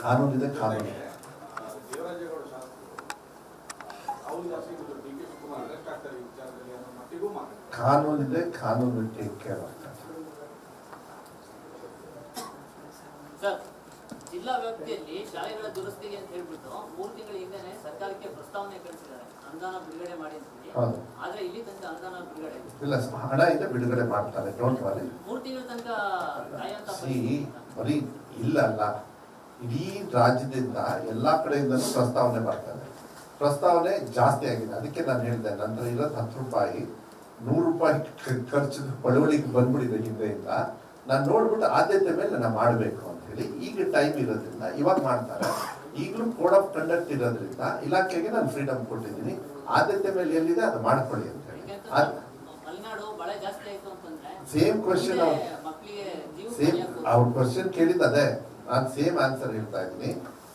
ಕಾನೂನಿದೆ ಕಾನೂನು. ಕಾನೂನಿದೆ ಕಾನೂನು take care ಆಗ್ತದೆ. ಜಿಲ್ಲಾ ವ್ಯಾಪ್ತಿಯಲ್ಲಿ ಶಾಲೆಗಳ ದುರಸ್ತಿಗೆ ಅಂತ ಹೇಳ್ಬಿಟ್ಟು ಮೂರು ತಿಂಗಳ ಹಿಂದೆನೆ ಸರ್ಕಾರಕ್ಕೆ ಪ್ರಸ್ತಾವನೆ ಕಳಿಸಿದ್ದಾರೆ. ಅನುದಾನ ಬಿಡುಗಡೆ ಮಾಡಿ ಆದ್ರೆ ಇಲ್ಲಿ ತನಕ ಅನುದಾನ ಬಿಡುಗಡೆ ಇಲ್ಲ. ಇಲ್ಲ ಹಣ ಇದೆ ಬಿಡುಗಡೆ ಮಾಡ್ತಾರೆ. ಡೋಂಟ್ ವರಿ ಮೂರು ತಿಂಗಳ ತನಕ. ಬರೀ ಇಲ್ಲ ಅಲ್ಲ. ಇಡೀ ರಾಜ್ಯದಿಂದ ಎಲ್ಲಾ ಕಡೆಯಿಂದ ಪ್ರಸ್ತಾವನೆ ಬರ್ತದೆ. ಪ್ರಸ್ತಾವನೆ ಜಾಸ್ತಿ ಆಗಿದೆ. ಅದಕ್ಕೆ ನಾನು ಹೇಳಿದೆ ನಂತರ ಇರೋದು ಹತ್ತು ರೂಪಾಯಿ. ನೂರು ರೂಪಾಯಿ ಖರ್ಚು ಬಡವಳಿಗೆ ಬಂದ್ಬಿಡಿದೆ ಹಿಂದೆಯಿಂದ. ನಾನು ನೋಡ್ಬಿಟ್ಟು ಆದ್ಯತೆ ಮೇಲೆ ನಾನು ಮಾಡಬೇಕು ಅಂತ ಹೇಳಿ ಈಗ ಟೈಮ್ ಇರೋದ್ರಿಂದ ಇವಾಗ ಮಾಡ್ತಾರೆ. ಈಗಲೂ ಕೋಡ್ ಆಫ್ ಕಂಡಕ್ಟ್ ಇರೋದ್ರಿಂದ ಇಲಾಖೆಗೆ ನಾನು ಫ್ರೀಡಮ್ ಕೊಟ್ಟಿದ್ದೀನಿ. ಆದ್ಯತೆ ಮೇಲೆ ಎಲ್ಲಿದೆ ಅದು ಮಾಡ್ಕೊಳ್ಳಿ ಅಂತ ಹೇಳಿ. ಸೇಮ್ ಕ್ವಶನ್ ಸೇಮ್ ಅವ್ರ ಕ್ವಶನ್ ಕೇಳಿದ ಅದೇ. ನಾನು ಸೇಮ್ ಆನ್ಸರ್ ಹೇಳ್ತಾ ಇದ್ದೀನಿ.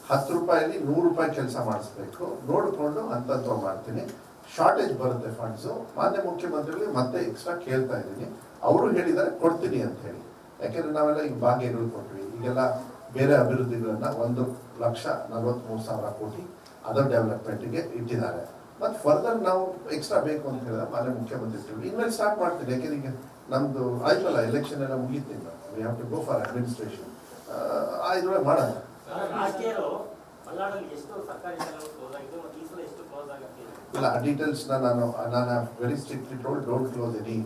ಹತ್ತು ರೂಪಾಯಲ್ಲಿ ನೂರು ರೂಪಾಯಿ ಕೆಲಸ ಮಾಡಿಸ್ಬೇಕು. ನೋಡಿಕೊಂಡು ಅಂತಂತ ಮಾಡ್ತೀನಿ. ಶಾರ್ಟೇಜ್ ಬರುತ್ತೆ ಫಂಡ್ಸು ಮಾನ್ಯ ಮುಖ್ಯಮಂತ್ರಿಗಳಿಗೆ ಮತ್ತೆ ಎಕ್ಸ್ಟ್ರಾ ಕೇಳ್ತಾ ಇದ್ದೀನಿ. ಅವರು ಹೇಳಿದ್ದಾರೆ ಕೊಡ್ತೀನಿ ಅಂತ ಹೇಳಿ. ಯಾಕೆಂದ್ರೆ ನಾವೆಲ್ಲ ಈಗ ಭಾಗ್ಯಗಳು ಕೊಟ್ವಿ. ಈಗೆಲ್ಲ ಬೇರೆ ಅಭಿವೃದ್ಧಿಗಳನ್ನ ಒಂದು ಲಕ್ಷ ನಲವತ್ಮೂರು ಸಾವಿರ ಕೋಟಿ ಅದರ್ ಡೆವಲಪ್ಮೆಂಟ್ಗೆ ಇಟ್ಟಿದ್ದಾರೆ. ಮತ್ತು ಫರ್ದರ್ ನಾವು ಎಕ್ಸ್ಟ್ರಾ ಬೇಕು ಅಂತ ಹೇಳಿದ್ರೆ ಮಾನ್ಯ ಮುಖ್ಯಮಂತ್ರಿಗಳು ಇನ್ಮೇಲೆ ಸ್ಟಾರ್ಟ್ ಮಾಡ್ತೀವಿ. ಯಾಕೆಂದ್ರೆ ಈಗ ನಮ್ಮದು ಆಯ್ತಲ್ಲ ಎಲೆಕ್ಷನ್ ಎಲ್ಲ ಮುಗೀತಿಲ್ಲ we have to go for administration ಇದ್ರೊಳಗೆ ಮಾಡೋಣ. ಇಲ್ಲ ಆ ಡೀಟೇಲ್ಸ್ನ ನಾನು ನಾನು very strictly told don't close any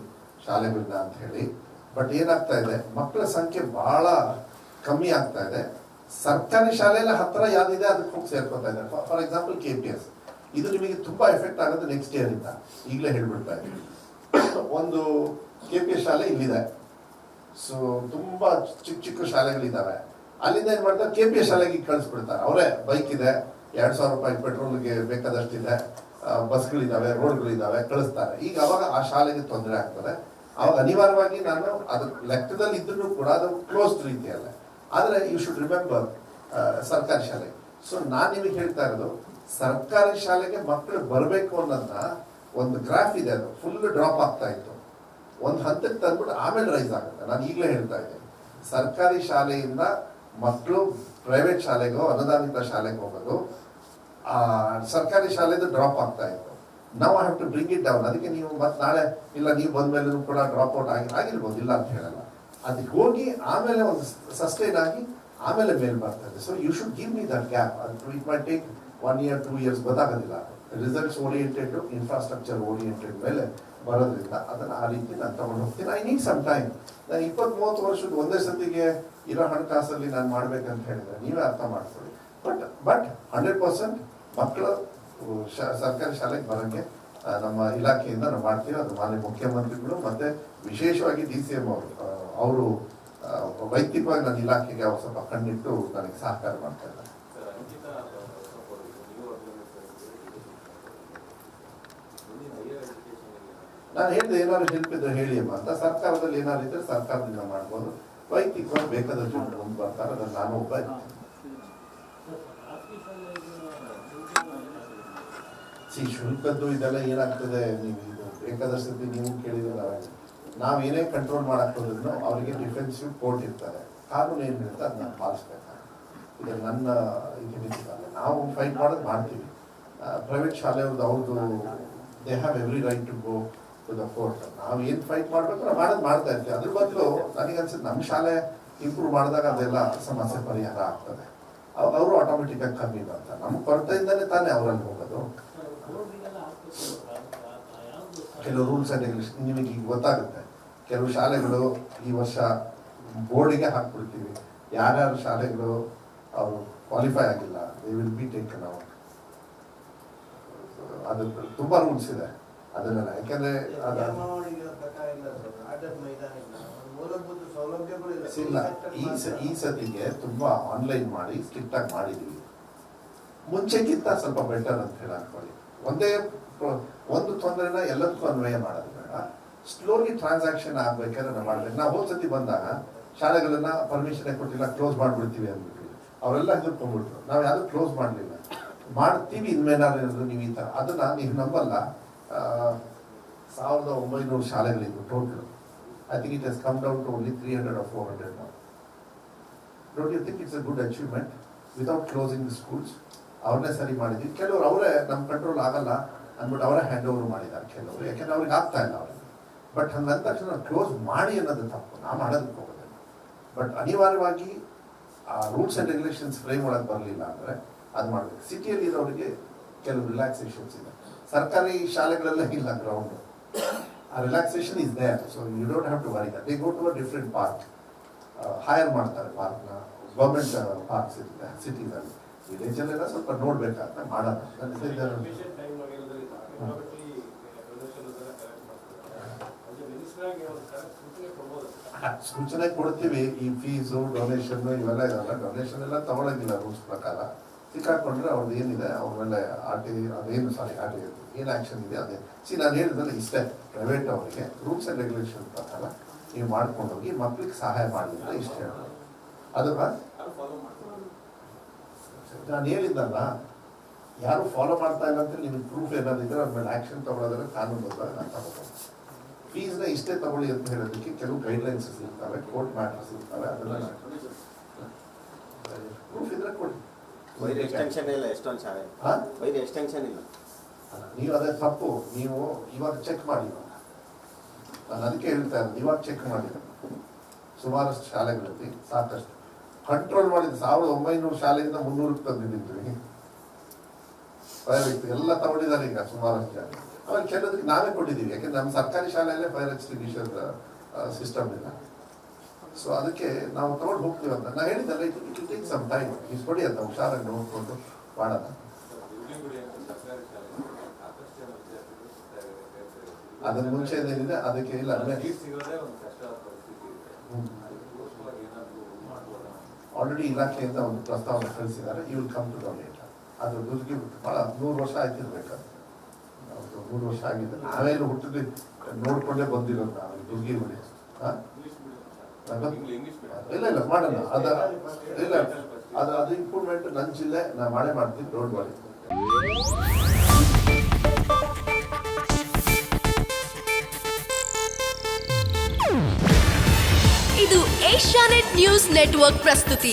ಶಾಲೆಗಳನ್ನ ಅಂತ ಹೇಳಿ. ಬಟ್ ಏನಾಗ್ತಾ ಇದೆ? ಮಕ್ಕಳ ಸಂಖ್ಯೆ ಬಹಳ ಕಮ್ಮಿ ಆಗ್ತಾ ಇದೆ. ಸರ್ಕಾರಿ ಶಾಲೆಯಲ್ಲಿ ಹತ್ತಿರ ಯಾವ್ದಿದೆ, ಅದಕ್ಕೆ ಹೋಗಿ ಸೇರ್ಕೊತಾ ಇದೆ for example K P S ಇದು ನಿಮಗೆ ತುಂಬಾ ಎಫೆಕ್ಟ್ ಆಗೋದು ನೆಕ್ಸ್ಟ್ ಇಯರ್ ಇಂದ. ಈಗಲೇ ಹೇಳ್ಬಿಡ್ತಾ ಇದ್ದೀನಿ. ಒಂದು ಕೆ ಪಿ ಎಸ್ ಶಾಲೆ ಇಲ್ಲಿದೆ. ಸೊ ತುಂಬಾ ಚಿಕ್ಕ ಚಿಕ್ಕ ಶಾಲೆಗಳಿದ್ದಾವೆ ಅಲ್ಲಿಂದ ಏನ್ ಮಾಡ್ತಾರೆ? ಕೆ ಪಿ ಎಸ್ ಶಾಲೆಗೆ ಕಳಿಸ್ಬಿಡ್ತಾರೆ. ಅವರೇ ಬೈಕ್ ಇದೆ. ಎರಡ್ ಸಾವಿರ ರೂಪಾಯಿ ಪೆಟ್ರೋಲ್ಗೆ ಬೇಕಾದಷ್ಟಿದೆ. ಬಸ್ಗಳಿದ್ದಾವೆ ರೋಡ್ಗಳಿದ್ದಾವೆ ಕಳಿಸ್ತಾರೆ. ಈಗ ಅವಾಗ ಆ ಶಾಲೆಗೆ ತೊಂದರೆ ಆಗ್ತದೆ. ಅವಾಗ ಅನಿವಾರ್ಯವಾಗಿ ನಾನು ಅದ್ರ ಲೆಕ್ಕದಲ್ಲಿ ಇದ್ರೂ ಕೂಡ ಅದು ಕ್ಲೋಸ್ಡ್ ರೀತಿಯಲ್ಲ. ಆದರೆ ಯು ಶುಡ್ ರಿಮೆಂಬರ್ ಸರ್ಕಾರಿ ಶಾಲೆ. ಸೊ ನಾನು ನಿಮಗೆ ಹೇಳ್ತಾ ಇರೋದು, ಸರ್ಕಾರಿ ಶಾಲೆಗೆ ಮಕ್ಕಳು ಬರಬೇಕು ಅನ್ನೋದನ್ನ ಒಂದು ಗ್ರಾಫ್ ಇದೆ ಅದು. ಫುಲ್ ಡ್ರಾಪ್ ಆಗ್ತಾ ಇತ್ತು. ಒಂದು ಹಂತಕ್ಕೆ ತಂದ್ಬಿಟ್ಟು ಆಮೇಲೆ ರೈಸ್ ಆಗುತ್ತೆ. ನಾನು ಈಗಲೇ ಹೇಳ್ತಾ ಇದ್ದೆ ಸರ್ಕಾರಿ ಶಾಲೆಯಿಂದ ಮಕ್ಕಳು ಪ್ರೈವೇಟ್ ಶಾಲೆಗೋ ಅನುದಾನಿತ ಶಾಲೆಗೆ ಹೋಗೋದು ಸರ್ಕಾರಿ ಶಾಲೆಯಿಂದ ಡ್ರಾಪ್ ಆಗ್ತಾ ಇತ್ತು. ನಾವು have to bring it down ಅದಕ್ಕೆ ನೀವು ಮತ್ತೆ ನಾಳೆ ಇಲ್ಲ ನೀವು ಬಂದ ಕೂಡ ಡ್ರಾಪ್ ಔಟ್ ಆಗಿ ಆಗಿರ್ಬೋದು, ಇಲ್ಲ ಅಂತ ಹೇಳಲ್ಲ. ಅದಕ್ಕೆ ಹೋಗಿ ಆಮೇಲೆ ಒಂದು ಸಸ್ಟೈನ್ ಆಗಿ ಆಮೇಲೆ ಮೇಲ್ ಬರ್ತದೆ. So you should give me that gap ಅದು it may take one year two years ಗೊತ್ತಾಗೋದಿಲ್ಲ. ರಿಸಲ್ಟ್ಸ್ ಓರಿಯೆಂಟೆಡ್ ಇನ್ಫ್ರಾಸ್ಟ್ರಕ್ಚರ್ ಓರಿಯೆಂಟೆಡ್ ಮೇಲೆ ಬರೋದ್ರಿಂದ ಅದನ್ನು ಆ ರೀತಿ ನಾನು ತಗೊಂಡು ಹೋಗ್ತೀನಿ. ಐ ನೀಡ್ ಸಮ್ ಟೈಮ್ ನಾನು ಇಪ್ಪತ್ತ್ ಮೂವತ್ತು ವರ್ಷದ ಒಂದೇ ಸತಿಗೆ ಇರೋ ಹಣಕಾಸಲ್ಲಿ ನಾನು ಮಾಡ್ಬೇಕಂತ ಹೇಳಿದ್ರೆ ನೀವೇ ಅರ್ಥ ಮಾಡ್ಕೊಳ್ಳಿ. ಬಟ್ ಬಟ್ ಹಂಡ್ರೆಡ್ ಪರ್ಸೆಂಟ್ ಮಕ್ಕಳು ಸರ್ಕಾರಿ ಶಾಲೆಗೆ ಬರೋಂಗೆ ನಮ್ಮ ಇಲಾಖೆಯಿಂದ ನಾವು ಮಾಡ್ತೀವಿ. ಅದು ಮಾನ್ಯ ಮುಖ್ಯಮಂತ್ರಿಗಳು ಮತ್ತೆ ವಿಶೇಷವಾಗಿ ಡಿ ಸಿ ಎಂ ಅವರು. ಅವರು ವೈಯಕ್ತಿಕವಾಗಿ ನನ್ನ ಇಲಾಖೆಗೆ ಅವ್ರು ಸ್ವಲ್ಪ ಕಣ್ಣಿಟ್ಟು ನನಗೆ ಸಹಕಾರ ಮಾಡ್ತಾ ಇದ್ದಾರೆ. ನಾನು ಹೇಳಿದೆ, ಏನಾದ್ರು ಹೆಲ್ಪ್ ಇದ್ರೆ ಹೇಳಿ ಅಮ್ಮ ಅಂತ. ಸರ್ಕಾರದಲ್ಲಿ ಏನಾದ್ರು ಇದ್ರೆ ಸರ್ಕಾರದಿಂದ ಮಾಡ್ಬೋದು. ವೈಯಕ್ತಿಕವಾಗಿ ಬೇಕಾದಷ್ಟು ಮುಂದೆ ಬರ್ತಾರೆ. ಅದನ್ನು ನಾನು ಒಬ್ಬ ಸಿ ಶುಲ್ಕದ್ದು ಇದೆಲ್ಲ ಏನಾಗ್ತದೆ? ನೀವು ಇದು ಬೇಕಾದಷ್ಟು ಸತಿ ನೀವು ಕೇಳಿದ್ರೆ ನಾವು ಏನೇ ಕಂಟ್ರೋಲ್ ಮಾಡಕ್ ಹೋದ್ರು ಅವರಿಗೆ ಡಿಫೆನ್ಸಿವ್ ಕೋರ್ಟ್ ಇರ್ತಾರೆ. ಕಾನೂನು ಏನು ಇರುತ್ತೆ ಅದನ್ನ ಪಾಲಿಸ್ಬೇಕಾಗುತ್ತೆ ಇದು ನನ್ನ ಇದಲ್ಲ ನಾವು ಫೈಟ್ ಮಾಡೋದು ಮಾಡ್ತೀವಿ. ಪ್ರೈವೇಟ್ ಶಾಲೆಯವ್ರದ್ದು ಅವ್ರದ್ದು they have every right to go to the court ನಾವು ಏನು ಫೈಟ್ ಮಾಡಬೇಕು ನಾವು ಮಾಡೋದು ಮಾಡ್ತಾ ಇರ್ತೀವಿ. ಅದ್ರ ಬದಲು ನನಗೆ ಅನ್ಸುತ್ತೆ ನಮ್ಮ ಶಾಲೆ ಇಂಪ್ರೂವ್ ಮಾಡಿದಾಗ ಅದೆಲ್ಲ ಸಮಸ್ಯೆ ಪರಿಹಾರ ಆಗ್ತದೆ. ಅವರು ಆಟೋಮೆಟಿಕ್ ಆಗಿ ಕಮ್ಮಿ ಬರ್ತಾರೆ ನಮ್ಮ ಕೊರತೆಯಿಂದಲೇ ತಾನೇ ಅವರಲ್ಲಿ ಹೋಗೋದು. ಕೆಲವು ರೂಲ್ಸ್ ಅಂಡ್ ರೆಗ್ಯುಲೇಷನ್ ನಿಮಗೆ ಈಗ ಗೊತ್ತಾಗುತ್ತೆ. ಕೆಲವು ಶಾಲೆಗಳು ಈ ವರ್ಷ ಬೋರ್ಡಿಗೆ ಹಾಕ್ಬಿಡ್ತೀವಿ. ಯಾರ್ಯಾರು ಶಾಲೆಗಳು ಅವರು ಕ್ವಾಲಿಫೈ ಆಗಿಲ್ಲ they will be taken out ಅದು ತುಂಬ ರೂಲ್ಸ್ ಇದೆ. ಅದನ್ನೆಲ್ಲ ಯಾಕೆಂದ್ರೆ ಇಲ್ಲ ಈ ಈ ಸತಿಗೆ ತುಂಬಾ ಆನ್ಲೈನ್ ಮಾಡಿ ಸ್ಟ್ರಿಕ್ಟ್ ಆಗಿ ಮಾಡಿದೀವಿ. ಮುಂಚೆಗಿಂತ ಸ್ವಲ್ಪ ಬೆಟರ್ ಅಂತ ಹೇಳಿ ಅನ್ಕೊಳ್ಳಿ. ಒಂದೇ ಒಂದು ತೊಂದರೆನ ಎಲ್ಲದಕ್ಕೂ ಅನ್ವಯ ಮಾಡೋದು ಬೇಡ. ಸ್ಲೋಲಿ ಟ್ರಾನ್ಸಾಕ್ಷನ್ ಆಗ್ಬೇಕಾದ್ರೆ ನಾವು ಮಾಡ್ಬೇಕು. ನಾವು ಹೋದ್ ಸತಿ ಬಂದಾಗ ಶಾಲೆಗಳನ್ನ ಪರ್ಮಿಷನ್ ಕೊಟ್ಟಿಲ್ಲ ಕ್ಲೋಸ್ ಮಾಡಿಬಿಡ್ತೀವಿ ಅಂದ್ಬಿಟ್ಟು. ಅವರೆಲ್ಲ ಹೆದರ್ಕೊಂಡ್ಬಿಟ್ರು. ನಾವು ಯಾರು ಕ್ಲೋಸ್ ಮಾಡಲಿಲ್ಲ. ಮಾಡ್ತೀವಿ ಇನ್ಮೇನಾದ್ರು ನೀವು ಈ ಥರ ಅದನ್ನ ನೀವು ನಂಬಲ್ಲ. ಸಾವಿರದ ಒಂಬೈನೂರು ಶಾಲೆಗಳಿದ್ವು total I think it has come down to only three hundred or four hundred now. Don't you think it's a good achievement? Without schools? ಅವ್ರನ್ನೇ ಸರಿ ಮಾಡಿದ್ವಿ. ಕೆಲವರು ಅವರೇ ನಮ್ಮ ಕಂಟ್ರೋಲ್ ಆಗಲ್ಲ. ಅಂದ್ಬಿಟ್ಟು ಅವರೇ ಹ್ಯಾಂಡ್ ಓವರ್ ಮಾಡಿದ್ದಾರೆ ಕೆಲವರು. ಯಾಕೆಂದ್ರೆ ಅವ್ರಿಗೆ ಆಗ್ತಾ ಇಲ್ಲ ಅವ್ರಿಗೆ. ಬಟ್ ಹಂಗಂದ ತಕ್ಷಣ ಕ್ಲೋಸ್ ಮಾಡಿ ಅನ್ನೋದು ತಪ್ಪು. ನಾ ಮಾಡೋದಕ್ಕೆ ಹೋಗೋದಿಲ್ಲ. ಬಟ್ ಅನಿವಾರ್ಯವಾಗಿ ಆ ರೂಲ್ಸ್ ಆ್ಯಂಡ್ ರೆಗ್ಯುಲೇಷನ್ಸ್ ಫ್ರೇಮ್ ಒಳಗೆ ಬರಲಿಲ್ಲ ಅಂದರೆ ಅದು ಮಾಡಬೇಕು. ಸಿಟಿಯಲ್ಲಿ ಇರೋರಿಗೆ ಕೆಲವು ರಿಲ್ಯಾಕ್ಸೇಷನ್ಸ್ ಇದೆ. ಸರ್ಕಾರಿ ಶಾಲೆಗಳೆಲ್ಲ ಇಲ್ಲ ಗ್ರೌಂಡ್ ಆ relaxation is there so you don't have to worry they go to a different park hire ಮಾಡ್ತಾರೆ ಪಾರ್ಕ್ನ ಗೌರ್ಮೆಂಟ್ ಪಾರ್ಕ್ಸ್ ಇರುತ್ತೆ. ಸಿಟೀಸಲ್ಲಿ ವಿಲೇಜಲ್ಲೆಲ್ಲ ಸ್ವಲ್ಪ ನೋಡ್ಬೇಕಾದ್ರೆ ಮಾಡೋಣ ಅಂದ್ರೆ ಸೂಚನೆ ಕೊಡ್ತೀವಿ ಈ ಫೀಸು ಡೊನೇಷನ್ ಇವೆಲ್ಲ ಇರಲ್ಲ. ಡೊನೇಷನ್ ಎಲ್ಲ ತಗೊಳಂಗಿಲ್ಲ ರೂಲ್ಸ್ ಪ್ರಕಾರ. ಸಿಕ್ಕಾಕೊಂಡ್ರೆ ಅವ್ರದ್ದು ಏನಿದೆ, ಅವ್ರ ಮೇಲೆ ಆರ್ ಟಿ ಅದೇನು ಸಾರಿ ಆರ್ ಟಿ ಏನು ಆ್ಯಕ್ಷನ್ ಇದೆ ಅದೇ. ಸಿ ನಾನು ಹೇಳಿದ್ರೆ ಇಷ್ಟೇ. ಪ್ರೈವೇಟ್ ಅವರಿಗೆ ರೂಲ್ಸ್ ಆ್ಯಂಡ್ ರೆಗ್ಯುಲೇಷನ್ ಪ್ರಕಾರ ನೀವು ಮಾಡ್ಕೊಂಡು ಹೋಗಿ ಮಕ್ಳಿಗೆ ಸಹಾಯ ಮಾಡಿದ್ರೆ ಇಷ್ಟ ಹೇಳೋದು ಅದು ಯಾರು follow ನಾನು ಹೇಳಿದ್ದಲ್ಲ ಯಾರು ಫಾಲೋ ಮಾಡ್ತಾ ಇಲ್ಲ ಅಂತ ನಿಮಗೆ ಪ್ರೂಫ್ ಏನಾದ್ರು ಇದ್ರೆ ಅದ್ರ ಮೇಲೆ ಆ್ಯಕ್ಷನ್ ತಗೊಳ್ಳೋದ್ರೆ ಕಾನೂನು ನಾನು ತಗೋಬೋದು ಫೀಸ್ನ ಇಷ್ಟೇ ತಗೊಳ್ಳಿ ಅಂತ ಹೇಳೋದಕ್ಕೆ ಕೆಲವು ಗೈಡ್ಲೈನ್ಸ್ ಇರ್ತವೆ ಕೋರ್ಟ್ ಮ್ಯಾಟರ್ಸ್ ಇರ್ತವೆ ಅದೆಲ್ಲ ಪ್ರೂಫ್ ಇದ್ರೆ ಕೊಡಿ. ಎಕ್ಸ್ಟೆನ್ಷನ್ ಇಲ್ಲ ಎಷ್ಟೊಂದು ಎಕ್ಸ್ಟೆನ್ಷನ್ ಇಲ್ಲ. ನೀವು ಅದೇ ತಪ್ಪು. ನೀವು ಇವಾಗ ಚೆಕ್ ಮಾಡಿ ನಾನು ಅದಕ್ಕೆ ಹೇಳ್ತಾ ಇರೋದು ಇವಾಗ ಚೆಕ್ ಮಾಡಿ ಸುಮಾರಷ್ಟು ಶಾಲೆಗಳಲ್ಲಿ ಸಾಕಷ್ಟು. ಕಂಟ್ರೋಲ್ ಮಾಡಿದ ಸಾವಿರದ ಒಂಬೈನೂರು ಶಾಲೆಯಿಂದ ಮುನ್ನೂರಕ್ಕೆ ತಂದಿದ್ದೀವಿ ಫೈರ್ ಎಲ್ಲ ತಗೊಂಡಿದ್ದಾರೆ ಈಗ ಸುಮಾರಷ್ಟು ಜನ. ಆಮೇಲೆ ಕೆಲವೊಂದಕ್ಕೆ ನಾವೇ ಕೊಟ್ಟಿದ್ದೀವಿ ಯಾಕೆಂದ್ರೆ ನಮ್ಮ ಸರ್ಕಾರಿ ಶಾಲೆಯಲ್ಲೇ ಫೈರ್ ಎಕ್ಸ್ಟಿಂಗ್ವಿಷರ್ ಸಿಸ್ಟಮ್ ಇಲ್ಲ. ಸೊ ಅದಕ್ಕೆ ನಾವು ತಗೊಂಡು ಹೋಗ್ತೀವಿ ಅಂತ. ನಾ ಹೇಳಿದ್ದಲ್ಲ ಇದು it take some time is ಕೊಡಿ ಅಂತ ಹುಷಾರಾಗಿ ನೋಡ್ಕೊಂಡು ಮಾಡೋಣ. ಅದರ ಮುಂಚೆ ಏನಿದೆ ಅದಕ್ಕೆ ಇಲ್ಲ ಆಲ್ರೆಡಿ ಇಲಾಖೆಯಿಂದ ಒಂದು ಪ್ರಸ್ತಾವನೆ ಕಳಿಸಿದ್ದಾರೆ you will come to donate ಅದು ದುರ್ಗಿ ಭಾಳ ಮೂರು ವರ್ಷ ಆಯ್ತಿರ್ಬೇಕು ಅದು ಮೂರು ವರ್ಷ ಆಗಿದೆ. ನಾವೇನು ಹುಟ್ಟಿದ್ವಿ. ನೋಡ್ಕೊಂಡೇ ಬಂದಿರೋದು ನಾವು ದುರ್ಗಿ ಮನೆ. ಇಲ್ಲ ಇಲ್ಲ, ಮಾಡಲ್ಲ. ಅದ, ಇಲ್ಲ. ಅದು ಅದು ಇಂಪ್ರೂವ್ಮೆಂಟ್ ನನ್ನ ಜಿಲ್ಲೆ ನಾ ಮಾಡೇ ಮಾಡ್ತೀನಿ. ರೋಡ್ ಮಾಡಿ ಇದು ಏಷ್ಯಾನೆಟ್ ನ್ಯೂಸ್ ನೆಟ್ವರ್ಕ್ ಪ್ರಸ್ತುತಿ.